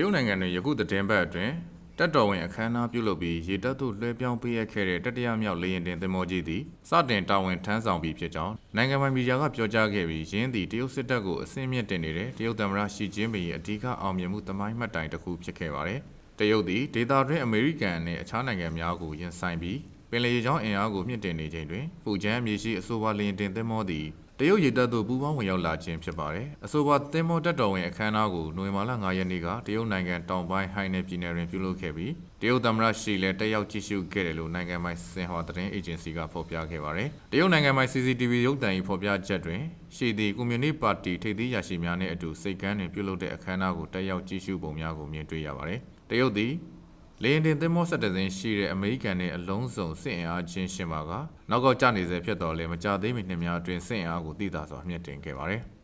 ရုတ်နိုင်ငံတွင်ယခုသတင်းပတ်အတွင်းတက်တော်ဝင်အခမ်းအနားပြုလုပ်ပြီးရေတပ်သို့လွှဲပြောင်းပေးအပ်ခဲ့တဲ့တတိယမြောက်လေယာဉ်တင်သင်္ဘောကြီးသည်စတင်တာဝန်ထမ်းဆောင်ပြီးဖြစ်ကြောင်းနိုင်ငံပိုင်မီဒီယာကပြောကြားခဲ့ပြီးယင်းသည်တရုတ်စစ်တပ်ကိုအစင်းမြင့်တင်နေတဲ့တရုတ်သမ္မတရှီကျင်းပင်ရဲ့အဓိကအောင်မြင်မှုသမိုင်းမှတ်တိုင်တစ်ခုဖြစ်ခဲ့ပါတယ်။တရုတ်သည်ဒေသတွင်းအမေရိကန်နဲ့အခြားနိုင်ငံများကိုရင်ဆိုင်ပြီးပင်လယ်ရေကြောင်းအင်အားကိုမြင့်တင်နေချိန်တွင်ဖူကျန်းမြေရှိအဆိုပါလေယာဉ်တင်သင်္ဘောသည် တရုတ်ရေတပ်သို့ပူးပေါင်းဝင်ရောက်လာခြင်းဖြစ်ပါတယ်။အဆိုပါသင်္ဘောတက်တော်ဝင်အခမ်းအနားကိုနိုဝင်ဘာလ9ရက်နေ့ကတရုတ်နိုင်ငံတောင်ပိုင်းဟိုင်နယ်ပြည်နယ်တွင်ပြုလုပ်ခဲ့ပြီးတရုတ်သမ္မတရှီလည်းတက်ရောက်ကြည့်ရှုခဲ့တယ်လို့နိုင်ငံပိုင်စင်ဟော်သတင်းအေဂျင်စီကဖော်ပြခဲ့ပါတယ်။တရုတ်နိုင်ငံပိုင် CCTV ရုပ်သံ၏ဖော်ပြချက်တွင်ရှီသည်ကွန်မြူနတီပါတီထိပ်သီးရာရှိများနှင့်အတူစိတ်ကမ်းတွင်ပြုလုပ်တဲ့အခမ်းအနားကိုတက်ရောက်ကြည့်ရှုပုံများကိုမြင်တွေ့ရပါတယ်။တရုတ်သည် လေယာဉ်တင်သင်္ဘောဆက်တစင်းရှိတဲ့အမေရိကန်နဲ့အလုံးစုံစစ်အင်အားချင်းရှင်ပါကနောက်ကောက်ကျနေစေဖြစ်တော်လဲမကြသေးမီနှစ်များအတွင်းစစ်အင်အားကိုတည်တာစွာမြင့်တင်ခဲ့ပါတယ်။